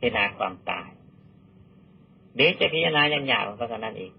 พิจารณาความตายหรือจะพิจารณาอย่างหยาบก็กันนั้นอีก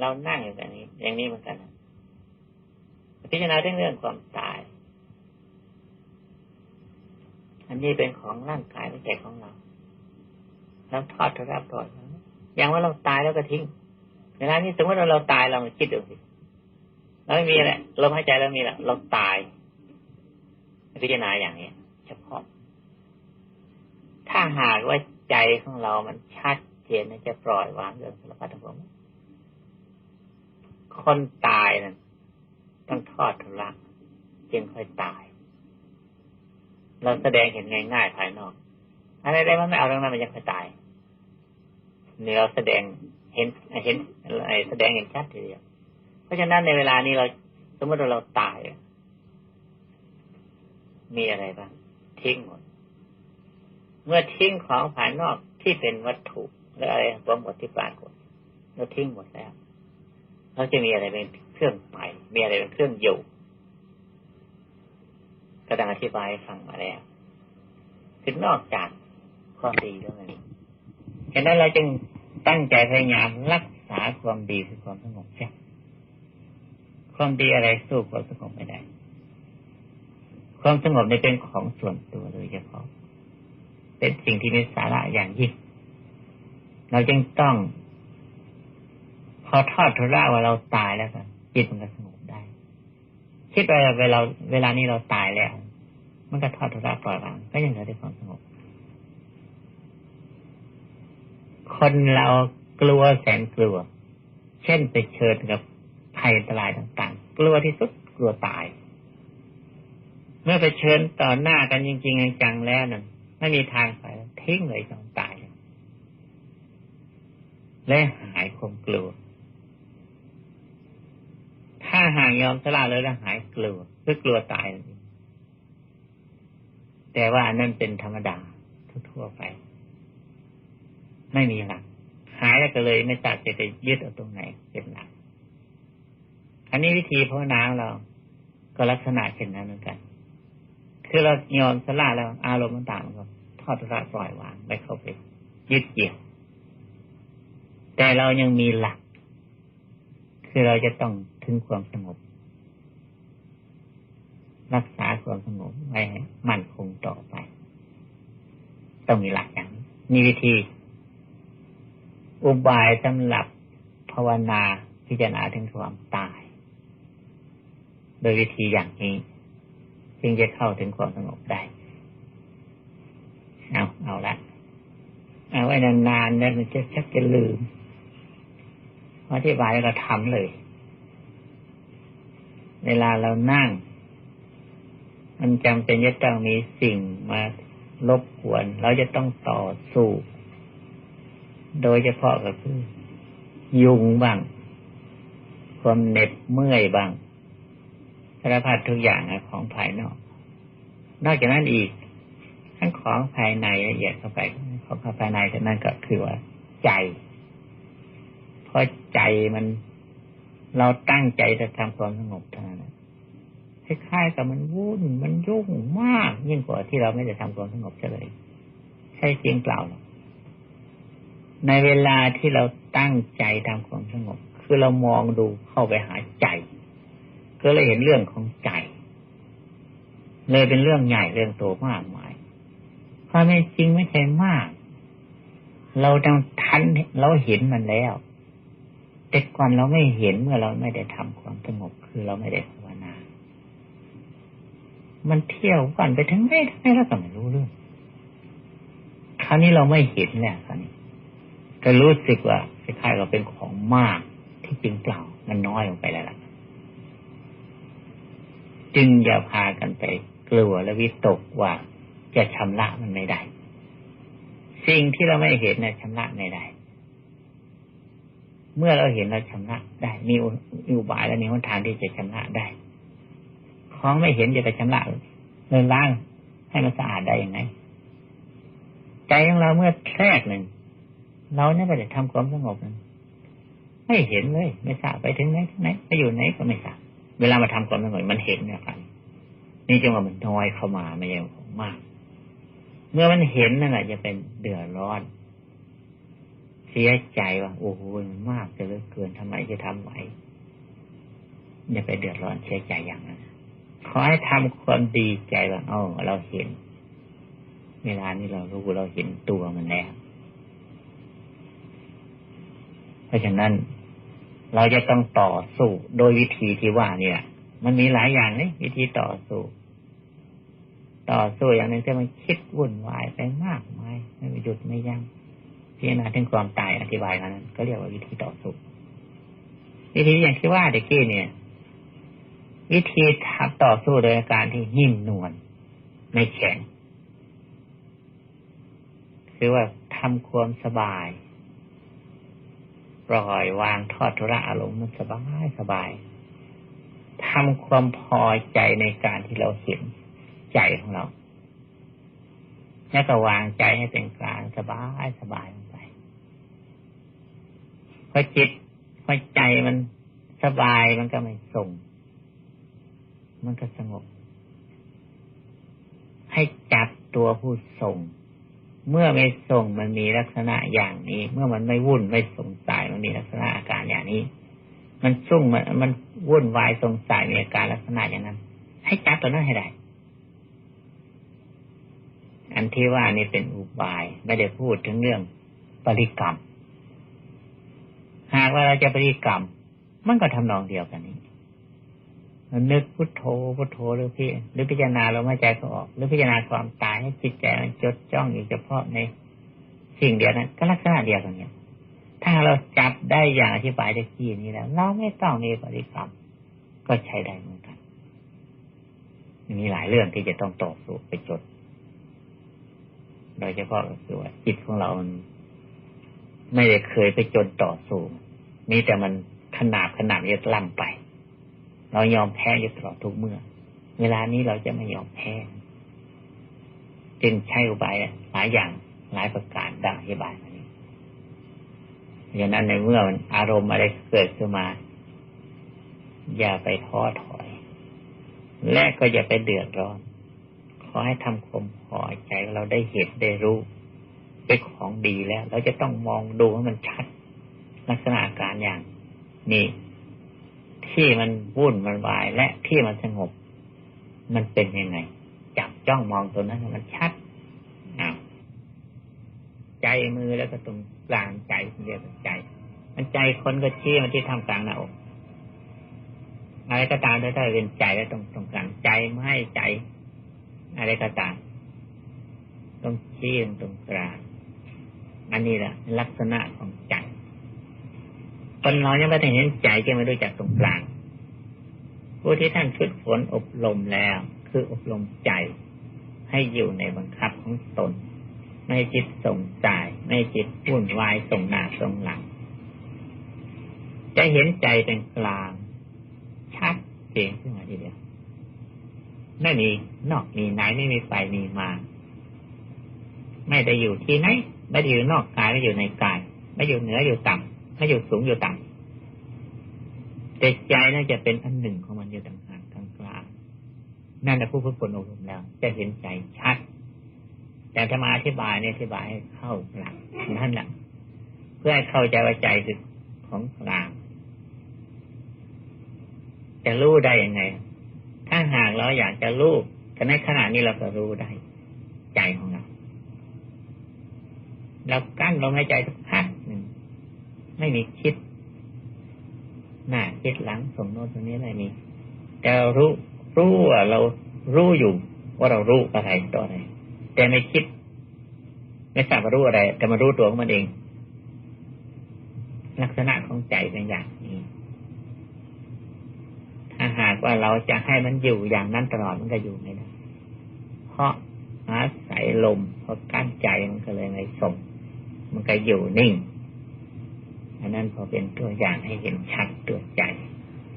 เรานั่งอยู่แบบนี้ อย่างนี้เหมือนกันพิจารณาเรื่องเรื่องความตาย อันนี้เป็นของร่างกายไม่ใช่ของเราเราทอดทุรับปล่อยอย่างว่าเราตายแล้วก็ทิ้งเวลานี้สมมติว่าเราตายเราคิดดูสิเราไม่มีแหละลมหายใจเรามีแหละเราตาย พิจารณาอย่างนี้เฉพาะ ถ้าหากว่าใจของเรามันชัดเจนจะปล่อยวางเรื่องสารพัดทั้งปวงคนตายนั้นต้องทอดทุลักจึงค่อยตาย เราแสดงเห็นง่ายๆภายนอกอะไรได้มันไม่เอาเรื่องนั้นมันยังค่อยตายนี่เราแสดงเห็นเห็นอะไรแสดงเห็นชัดทีเดียวเพราะฉะนั้นในเวลานี้เราสมมติว่าเราตาย มีอะไรบ้างทิ้งหมด เมื่อทิ้งของภายนอกที่เป็นวัตถุหรือะไรตัวหมดที่ปรากฏเราทิ้งหมดแล้วเราจะมีอะไรเป็นเครื่องไปมีอะไรเป็นเครื่องอยู่กระดังอธิบายฟังมาแล้วคือนอกจากความดีแล้วนี้ฉะนั้นเราจึงตั้งใจพยายามรักษาความดีคือความสงบใช่ความดีอะไรสู้ความสงบไม่ได้ ความสงบในเป็นของส่วนตัวโดยเฉพาะ เป็นสิ่งที่มีสาระอย่างยิ่ง เราจึงต้อง พอทอดทุระว่าเราตายแล้วกันจิตมันก็สงบได้ คิดไปเวลาเวลานี้เราตายแล้ว มันก็ทอดทุระปล่อยวางก็ยังเหลือแต่ความสงบ คนเรากลัวแสนกลัว เช่นไปเชิญกับภัยอันตรายต่าง ๆ กลัวที่สุดกลัวตาย เมื่อไปเชิญต่อหน้ากันจริง ๆ จังๆแล้วนั่น ไม่มีทางไปทิ้งเลยต้องตาย และหายความกลัว ถ้าห่างยอมสละเลยแล้วหายกลัวคือกลัวตาย แต่ว่านั่นเป็นธรรมดาทั่วไป ไม่มีหลัก หายแล้วก็เลยไม่ตัดจะไปยึดเอาตรงไหนเป็นหลัก อันนี้วิธีภาวนาเรา ก็ลักษณะเช่นนั้นเหมือนกัน คือเรายอมสละแล้ว อารมณ์ต่างๆก็ทอดละปล่อยวางไม่เข้าไปยึดเกี่ยว แต่เรายังมีหลัก คือเราจะต้องถึงความสงบ รักษาความสงบไว้มั่นคงต่อไป ต้องมีหลักอย่างนี้มีวิธี อุบายสำหรับภาวนาพิจารณาถึงความตาย โดยวิธีอย่างนี้ จึงจะเข้าถึงความสงบได้เอาเอาละเอาไว้นานๆเนี่ยมันจะชักจะลืมอธิบายเราทำเลย เวลาเรานั่ง มันจำเป็นจะต้องมีสิ่งมารบกวน เราจะต้องต่อสู้ โดยเฉพาะก็คือ ยุงบ้าง ความเหน็ดเมื่อยบ้าง สารพัดทุกอย่างของภายนอก นอกจากนั้นอีก ทั้งของภายในละเอียดเข้าไปของภายในจากนั้นก็คือว่า ใจเพราะใจมันเราตั้งใจจะทำความสงบเท่านั้นคล้ายๆกับมันวุ่นมันยุ่งมากยิ่งกว่าที่เราไม่ได้ทำความสงบเลย ใช่จริงเปล่าหรอในเวลาที่เราตั้งใจทำความสงบ คือเรามองดูเข้าไปหาใจ ก็เลยเห็นเรื่องของใจ เลยเป็นเรื่องใหญ่เรื่องโตมากมายความจริงไม่ใช่มาก เราต้องทันเราเห็นมันแล้ว แต่ก่อนเราไม่เห็นเมื่อเราไม่ได้ทำความสงบคือเราไม่ได้ภาวนา มันเที่ยววันไปถึงไม่ได้แล้วก็ไม่รู้เรื่อง คราวนี้เราไม่เห็นแล้วคราวนี้ก็รู้สึกว่าคล้ายๆเราเป็นของมากที่จริงเปล่ามันน้อยลงไปแล้วล่ะ จึงอย่าพากันไปกลัวและวิตกว่าจะชำระมันไม่ได้ สิ่งที่เราไม่เห็นนะชำระไม่ได้ เมื่อเราเห็นเราชำระได้ มีอุบายและมีหนทางที่จะชำระได้ ของไม่เห็นจะไปชำระเลยล้างให้มันสะอาดได้ยังไงใจของเราเมื่อแทรกหนึ่งเราเนี่ยไม่ได้ทำความสงบนั้นไม่เห็นเลย ไม่ทราบไปถึงไหนไหนไปอยู่ไหนก็ไม่ทราบ เวลามาทำความสงบมันเห็นเนี่ยครับนี่จังหวะมันน้อยเข้ามาไม่ยังมาก เมื่อมันเห็นนั่นแหละจะเป็นเดือดร้อน เสียใจว่าโอ้โหมันมากจะเลือเกินทำไมจะทำไหวอย่าไปเดือดร้อนเสียใจอย่างนั้นขอให้ทำความดีใจว่าอ๋อเราเห็น เวลานี้เรารู้เราเห็นตัวมันแล้ว เพราะฉะนั้น เราจะต้องต่อสู้โดยวิธีที่ว่านี่แหละมันมีหลายอย่างนี่วิธีต่อสู้ ต่อสู้อย่างหนึ่งที่มันคิดวุ่นวายไปมากมายไม่หยุดไม่ยัง้งพิจารณาถึงความตายอธิบายมานั้น ก็เรียกว่าวิธีต่อสู้วิธีอย่างที่ว่าเด็กกี้เนี่ย วิธีทำต่อสู้โดยการที่นิ่มนวลไม่แข็งคือว่าทำความสบาย ปล่อยวางทอดทุระอารมณ์มันสบายสบายทำความพอใจในการที่เราเห็นใจของเรา แล้วก็วางใจให้เป็นกลางสบายสบายลงไปพอจิตพอใจมันสบายมันก็ไม่ส่ง มันก็สงบ ให้จับตัวผู้ส่ง เมื่อไม่ส่งมันมีลักษณะอย่างนี้ เมื่อมันไม่วุ่นไม่สงสัยมันมีลักษณะอาการอย่างนี้ มันสุ่งมันมันวุ่นวายสงสัยมีอาการลักษณะอย่างนั้น ให้จับตัวนั้นให้ได้ อันที่ว่านี่เป็นอุบายไม่ได้พูดถึงเรื่องปริกรรม หากว่าเราจะปริกรรม มันก็ทำนองเดียวกัน มันนึกพุทโธพุทโธหรือพี่หรือพิจารณาลมหายใจก็ออก หรือพิจารณาความตายให้จิตใจมันจดจ้องอยู่เฉพาะในสิ่งเดียวนั้นก็ลักษณะเดียวกันเนี่ยถ้าเราจับได้อย่างอธิบายได้ที่นี้แล้วเราไม่ต้องมีปฏิกรรมก็ใช้ได้เหมือนกัน มีหลายเรื่องที่จะต้องต่อสู้ไปจด โดยเฉพาะก็คือว่าจิตของเรามันไม่ได้เคยไปจนต่อสู้ มีแต่มันขนาบขนาบยึดลั่นไป เรายอมแพ้อยู่ตลอดทุกเมื่อ เวลานี้เราจะไม่ยอมแพ้ จึงใช้อุบายหลายอย่างหลายประการดังอธิบายอย่างนั้นในเมื่อมันอารมณ์อะไรเกิดขึ้นมา อย่าไปท้อถอย และก็อย่าไปเดือดร้อน ขอให้ทำความพอใจเราได้เห็นได้รู้เป็นของดีแล้ว เราจะต้องมองดูให้มันชัด ลักษณะการอย่าง นี้ ที่มันวุ่นมันวาย และที่มันสงบ มันเป็นยังไง จับจ้องมองตัวนั้นมันชัดอ้าวใจมือแล้วก็ตรงกลางใจเรียกใจ มันใจคนก็ชี้มันที่ทำกลางหน้าอกอะไรก็ตามถ้าเป็นใจแล้วตรงตรงกลางใจไม่ให้ใจ อะไรก็ตามต้องชี้ตรงตรงกลางอันนี้แหละลักษณะของใจ คนเรายังไม่ได้เห็นใจจะไม่รู้จักตรงกลางผู้ที่ท่านฝึกฝนอบรมแล้ว คืออบรมใจ ให้อยู่ในบังคับของตน ไม่จิตส่งสายไม่จิตวุ่นวายส่งหน้าส่งหลัง จะเห็นใจเป็นกลางชัดเจนขึ้นมาทีเดียวไม่มีนอกมีไหนไม่มีไฟมีมา ไม่ได้อยู่ที่ไหนไม่ได้อยู่นอกกายไม่อยู่ในกาย ไม่อยู่เหนืออยู่ต่ำ ไม่อยู่สูงอยู่ต่ำแต่ใจน่าจะเป็นอันหนึ่งของมันอยู่ต่างหากกลางกลางนั่นแหละผู้ฝึกฝนอบรมแล้ว จะเห็นใจชัด แต่ถ้ามาอธิบายเนี่ยอธิบายให้เข้าหลักนั่นแหละเพื่อให้เข้าใจว่าใจคือของกลางจะรู้ได้ยังไง ถ้าหากเราอยากจะรู้แต่ในขณะนี้เราก็รู้ได้ ใจของเราเรากั้นลมหายใจทุกพักหนึ่ง ไม่มีคิดหน้าคิดหลังส่งโน้ตตรงนี้อะไม่มีแต่รู้รู้ว่าเรารู้อยู่ ว่าเรารู้อะไรต่ออะไรแต่ไม่คิด ไม่ทราบว่ารู้อะไร แต่มารู้ตัวของมันเอง ลักษณะของใจเป็นอย่างนี้ถ้าหากว่าเราจะให้มันอยู่อย่างนั้นตลอดมันก็อยู่ไม่ได้เพราะอาศัยลมเพราะกั้นใจมันก็เลยไม่ส่งมันก็อยู่นิ่ง อันนั้นพอเป็นตัวอย่างให้เห็นชัดตัวใจ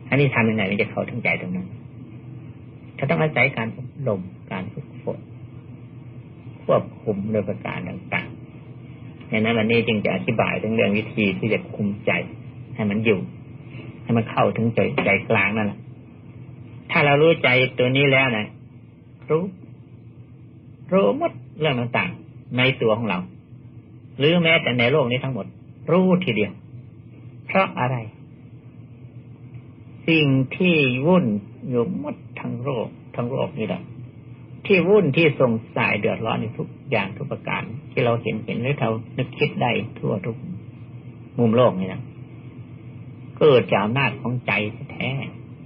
อันนี้ทำยังไงมันจะเข้าถึงใจตรงนั้นถ้าต้องอาศัยการลมการฝึกฝนควบคุมโดยประการต่างๆดังนั้นวันนี้จึงจะอธิบายถึงเรื่องวิธีที่จะคุมใจให้มันอยู่ ให้มันเข้าถึงใจใจกลางนั่นแหละถ้าเรารู้ใจตัวนี้แล้วนะรู้รู้หมดเรื่องต่างๆ ในตัวของเรา หรือแม้แต่ในโลกนี้ทั้งหมด รู้ทีเดียว เพราะอะไร สิ่งที่วุ่นอยู่มดทั้งโลกทั้งโลกนี่แหละที่วุ่นที่สงสัยเดือดร้อนในทุกอย่างทุกประการ ที่เราเห็นเห็นหรือเรานึกคิดได้ทั่วทุกมุมโลกนี่นะเกิดจากอำนาจของใจแท้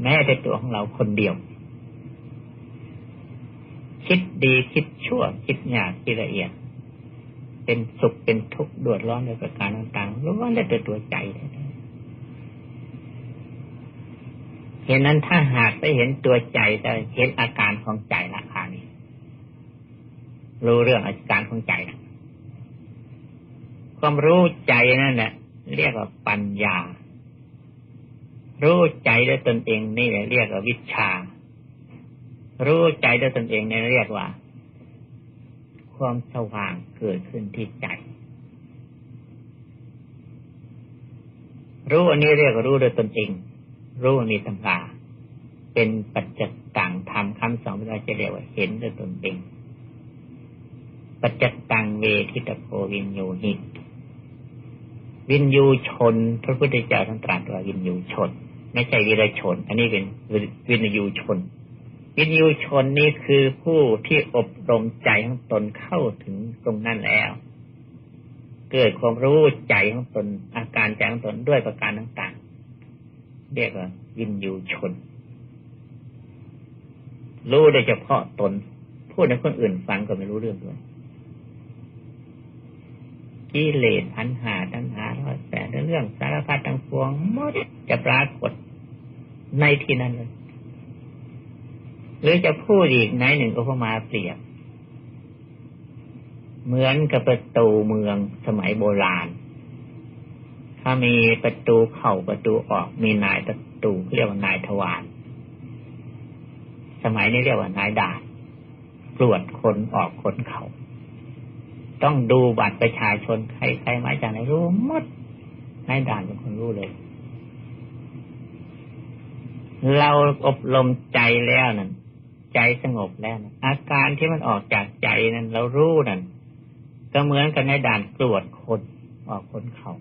แม้แต่ตัวของเราคนเดียว คิดดีคิดชั่ว คิดหยาบคิดละเอียด เป็นสุขเป็นทุกข์เดือดร้อนในประการต่างๆล้วนแต่ตัวใจแท้ เห็นนั้นถ้าหากได้เห็นตัวใจจะเห็นอาการของใจราคานี้รู้เรื่องอาการของใจนะความรู้ใจนั่นแหละเรียกว่าปัญญา รู้ใจด้วยตนเองนี่เรียกว่าวิชา รู้ใจด้วยตนเองนี่เรียกว่า ความสว่างเกิดขึ้นที่ใจ รู้อันนี้เรียกว่ารู้ด้วยตนเอง รู้มีตำราเป็นปัจจัตตังทำคำสอนเราจะเรียกว่าเห็นด้วยตนเองปัจจัตตังเวทิตโพวินยูหิวินยูชน พระพุทธเจ้าท่านตรัสว่าวินยูชน ไม่ใช่วิรชน อันนี้เป็นวินยูชน วินยูชนนี่คือผู้ที่อบรมใจของตนเข้าถึงตรงนั้นแล้ว เกิดความรู้ใจของตนอาการใจของตนด้วยประการต่าง เรียกว่าวินยูชน รู้โดยเฉพาะตน พูดให้คนอื่นฟังก็ไม่รู้เรื่องด้วยกิเลสพันหาตัณหาร้อยแสนเรื่องสารพัดทั้งปวงมดจะปรากฏในที่นั้นเลยหรือจะพูดอีกในหนึ่งอุปมาเปรียบ เหมือนกับประตูเมืองสมัยโบราณ ถ้ามีประตูเข้าประตูออกมีนายประตูเรียกว่านายทวารสมัยนี้เรียกว่านายด่านตรวจคนออกคนเขาต้องดูบัตรประชาชนใครใครมาจากไหนรู้หมดนายด่านเป็นคนรู้เลย เราอบรมใจแล้วนั่นใจสงบแล้วนะอาการที่มันออกจากใจนั้น เรารู้นั่นก็เหมือนกับนายด่านตรวจคนออกคนเข่า